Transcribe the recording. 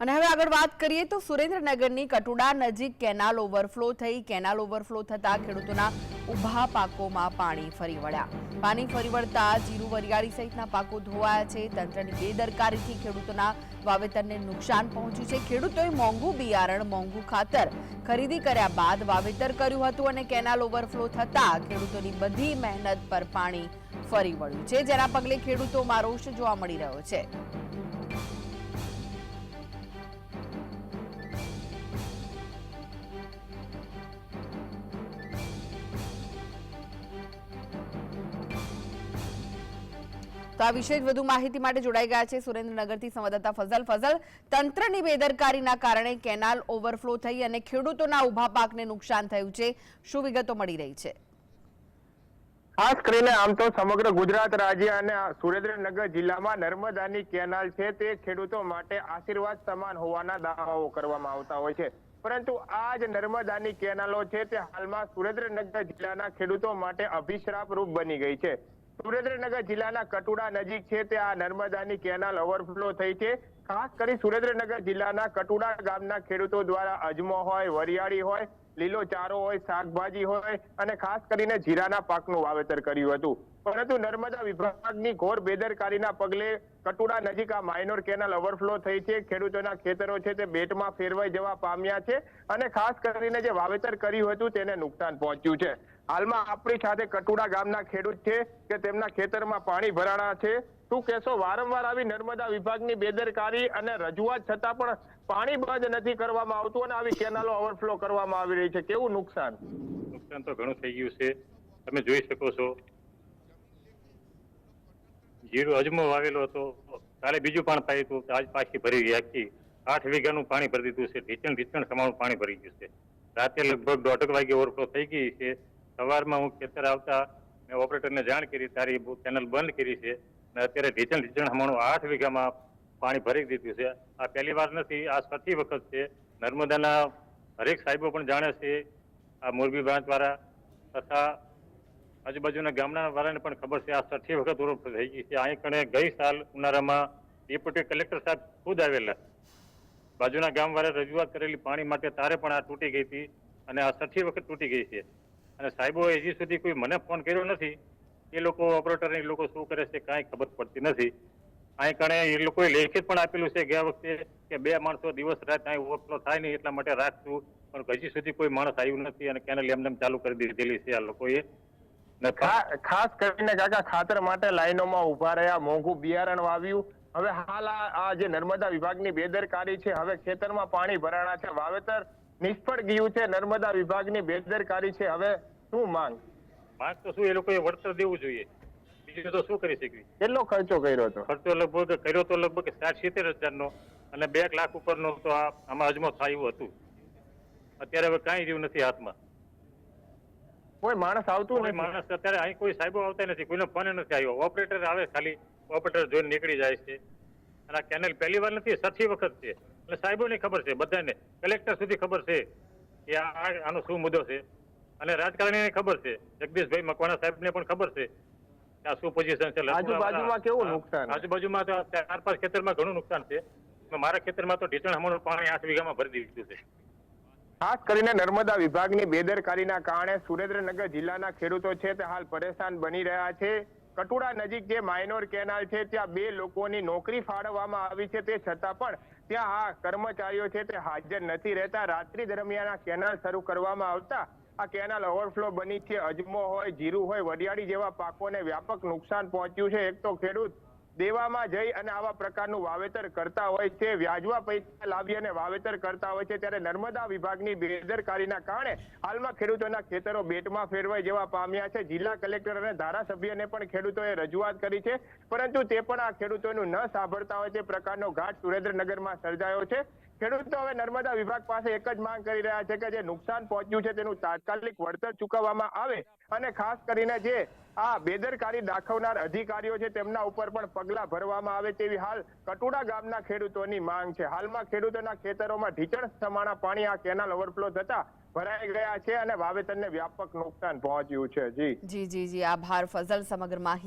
અને હવે આગળ વાત કરીએ તો સુરેન્દ્રનગરની કટુડા નજીક કેનાલ ઓવરફ્લો થઈ. કેનાલ ઓવરફ્લો થતા ખેડૂતોના ઊભા પાકોમાં પાણી ફરી વળ્યા. પાણી ફરી વળતા જીરું, વરિયાળી સહિતના પાકો ધોવાયા છે. તંત્રની બેદરકારીથી ખેડૂતોના વાવેતરને નુકસાન પહોંચ્યું છે. ખેડૂતોએ મોંઘું બિયારણ, મોંઘું ખાતર ખરીદી કર્યા બાદ વાવેતર કર્યું હતું અને કેનાલ ઓવરફ્લો થતા ખેડૂતોની બધી મહેનત પર પાણી ફરી વળ્યું છે. જેના પગલે ખેડૂતોમાં રોષ જોવા મળી રહ્યો છે. તો આ વિશે વધુ માહિતી માટે જોડાઈ ગયા છે સુરેન્દ્રનગરથી સંવાદદાતા ફઝલ. ફઝલ, તંત્રની બેદરકારીના કારણે કેનાલ ઓવરફ્લો થઈ અને ખેડૂતોના ઊભા પાકને નુકસાન થયું છે. શું વિગતો મળી રહી છે? ખાસ કરીને આમ તો સમગ્ર ગુજરાત રાજ્ય અને સુરેન્દ્રનગર જિલ્લામાં નર્મદાની કેનાલ છે તે ખેડૂતો માટે આશીર્વાદ સમાન હોવાના દાવાઓ કરવામાં આવતા હોય છે. પરંતુ આ જ નર્મદાની કેનાલો છે તે હાલમાં સુરેન્દ્રનગર જિલ્લાના ખેડૂતો માટે અભિશ્રાપ રૂપ બની ગઈ છે. સુરેન્દ્રનગર જિલ્લાના કટુડા નજીક છે તે આ નર્મદાની કેનાલ ઓવરફ્લો થઈ છે. ખાસ કરી સુરેન્દ્રનગર જિલ્લાના કટુડા ગામના ખેડૂતો દ્વારા અજમો હોય, વરિયાળી હોય, લીલો ચારો હોય, શાકભાજી હોય અને ખાસ કરીને જીરાના પાકનું વાવેતર કર્યું હતું. પરંતુ નર્મદા વિભાગની ઘોર બેદરકારીના પગલે કટુડા નજીક આ માઇનોર કેનાલ ઓવરફ્લો થઈ છે. ખેડૂતોના ખેતરો છે તે બેટમાં ફેરવાઈ જવા પામ્યા છે અને ખાસ કરીને જે વાવેતર કર્યું હતું તેને નુકસાન પહોંચ્યું છે. હાલમાં આપણી સાથે કટુડા ગામના ખેડૂત છે કે તેમના ખેતરમાં પાણી ભરાણા છે. શું કહેશો? વારંવાર આવી નર્મદા વિભાગની બેદરકારી અને રજૂઆત છતાં પણ પાણી બંધ નથી કરવામાં આવતું અને આવી કેનાલો ઓવરફ્લો કરવામાં આવી રહી છે. કેવું નુકસાન? નુકસાન તો ઘણું થઈ ગયું છે. તમે જોઈ શકો છો જીરું અજમો વાવેલો હતો. કાલે બીજું પણ પાયું હતું આજ પાછી ભરી ગઈ આખી આઠ વીઘાનું પાણી ભરી દીધું છે. ઢીચણ ઢીચણ સમાણું પાણી ભરી ગયું છે. રાતે લગભગ દોઢક વાગે ઓવરફ્લો થઈ ગઈ છે. સવારમાં હું ખેતર આવતા મેં ઓપરેટરને જાણ કરી, તારી ચેનલ બંધ કરી છે. અને અત્યારે ઢીચણ ઢીચણ સમાણું આઠ વીઘામાં પાણી ભરી દીધું છે. આ પહેલી વાર નથી, આ છઠ્ઠી વખત છે. નર્મદાના હરેક સાહેબો પણ જાણે છે, આ મોરબી બ્રાન્ચ દ્વારા તથા આજુબાજુના ગામના વાળાને પણ ખબર છે, આ છઠ્ઠી વખત ઓવરફ્લો થઈ ગઈ છે. અહીં કણે ગઈ સાલ ઉનાળામાં ડેપ્યુટી કલેક્ટર સાહેબ ખુદ આવેલા. બાજુના ગામ વાળા રજૂઆત કરેલી પાણી માટે તારે પણ આ તૂટી ગઈ હતી અને આ છઠ્ઠી વખત તૂટી ગઈ છે. અને સાહેબો હજી સુધી કોઈ મને ફોન કર્યો નથી. એ લોકો ઓપરેટર એ લોકો શું કરે છે કાંઈ ખબર પડતી નથી. અહીં કણે એ લોકોએ લેખિત પણ આપેલું છે ગયા વખતે કે બે માણસો દિવસ રાત અહીં ઓવરફ્લો થાય નહીં એટલા માટે રાખશું પણ હજી સુધી કોઈ માણસ આવ્યું નથી અને કેનલ એમને એમ ચાલુ કરી દીધેલી છે આ લોકોએ. ખાસ કરીને કાકા ખાતર માટે લાઈનોમાં ઊભા રહ્યા મોંઘું બિયારણ વાવ્યું. હવે હાલ આ જે નર્મદા વિભાગની બેદરકારી છે હવે ખેતરમાં પાણી ભરાણા છે. વાવેતર નિષ્ફળ ગયું છે નર્મદા વિભાગની બેદરકારી છે. હવે શું માંગ? માંગ તો શું એ લોકોએ વળતર દેવું જોઈએ. બીજું તો શું કરી શકવી કેટલો ખર્ચો કર્યો હતો? ખર્ચો લગભગ કર્યો તો લગભગ સાઠ સિત્તેર હજારનો અને બે લાખ ઉપરનો તો આ આમાં અજમો થાય હતું. અત્યારે હવે કાંઈ રહ્યું નથી હાથમાં. કોઈ માણસ આવતું નથી. માણસ અત્યારે અહીં કોઈ સાહેબો આવતા નથી કોઈનો ફોન નથી આવ્યો. ઓપરેટર આવે ખાલી ઓપરેટર જોઈને નીકળી જાય છે. અને આ કેનલ પહેલી વાર નથી છઠ્ઠી વખત છે. એટલે સાહેબોને ખબર છે બધાને. કલેક્ટર સુધી ખબર છે કે આ- આનો શું મુદ્દો છે. અને રાજકારણીને ખબર છે જગદીશભાઈ મકવાણા સાહેબને પણ ખબર છે કે આ શું પોઝિશન છે આજુબાજુમાં કેવું નુકસાન? આજુબાજુમાં તો ચાર પાંચ ખેતરમાં ઘણું નુકસાન છે. મારા ખેતરમાં તો ઢીચણ હમણાં પાણી આઠ વીઘામાં ભરી દીધું છે. ખાસ કરીને નર્મદા વિભાગની બેદરકારીના કારણે સુરેન્દ્રનગર જિલ્લાના ખેડૂતો છે તે હાલ પરેશાન બની રહ્યા છે. કટુડા નજીક જે માઇનોર કેનાલ છે, ત્યાં બે લોકોની નોકરી ફાળવવામાં આવી છે. તે છતાં પણ ત્યાં આ કર્મચારીઓ છે તે હાજર નથી રહેતા. રાત્રિ દરમિયાન આ કેનાલ શરૂ કરવામાં આવતા આ કેનાલ ઓવરફ્લો બની છે. અજમો હોય, જીરું હોય, વરિયાળી જેવા પાકોને વ્યાપક નુકસાન પહોંચ્યું છે. એક તો ખેડૂત દેવામાં જઈ અને આવા પ્રકારનું વાવેતર કરતા હોય છે. વ્યાજવા પૈસા લાવી અને વાવેતર કરતા હોય છે. ત્યારે નર્મદા વિભાગની બેદરકારીના કારણે હાલમાં ખેડૂતોના ખેતરો બેટમાં ફેરવાઈ જેવા પામ્યા છે. જિલ્લા કલેક્ટર અને ધારાસભ્યને પણ ખેડૂતોએ રજૂઆત કરી છે. પરંતુ તે પણ આ ખેડૂતોનું ન સાંભળતા હોય તે પ્રકારનો ઘાટ સુરેન્દ્રનગરમાં સર્જાયો છે. ખેડૂતો હવે નર્મદા વિભાગ પાસે એક જ માંગ કરી રહ્યા છે કે જે નુકસાન પહોંચ્યું છે તેનું તાત્કાલિક વળતર ચૂકવવામાં આવે અને ખાસ કરીને જે આ બેદરકારી દાખવનાર અધિકારીઓ છે, તેમના ઉપર પણ પગલા ભરવામાં આવે તેવી હાલ કટુડા ગામના ખેડૂતોની માંગ છે. હાલમાં ખેડૂતોના ખેતરોમાં ઢીચણ સમાણા પાણી આ કેનાલ ઓવરફ્લો થતા ભરાઈ ગયા છે અને વાવેતરને વ્યાપક નુકસાન પહોંચ્યું છે. જી. જી જી આભાર. ફઝલ સમગ્ર માહિતી